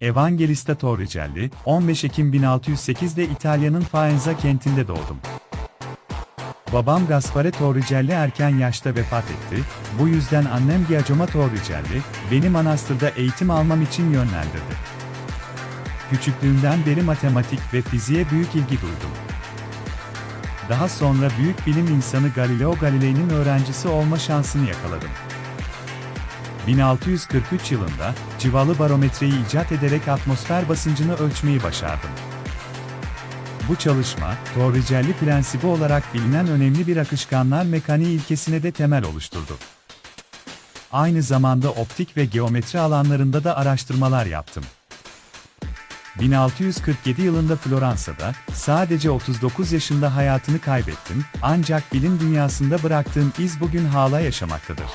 Evangelista Torricelli, 15 Ekim 1608'de İtalya'nın Faenza kentinde doğdum. Babam Gaspare Torricelli erken yaşta vefat etti, bu yüzden annem Giacomo Torricelli, beni manastırda eğitim almam için yönlendirdi. Küçüklüğümden beri matematik ve fiziğe büyük ilgi duydum. Daha sonra büyük bilim insanı Galileo Galilei'nin öğrencisi olma şansını yakaladım. 1643 yılında civalı barometreyi icat ederek atmosfer basıncını ölçmeyi başardım. Bu çalışma, Torricelli prensibi olarak bilinen önemli bir akışkanlar mekaniği ilkesine de temel oluşturdu. Aynı zamanda optik ve geometri alanlarında da araştırmalar yaptım. 1647 yılında Floransa'da, sadece 39 yaşında hayatını kaybettim, ancak bilim dünyasında bıraktığım iz bugün hala yaşamaktadır.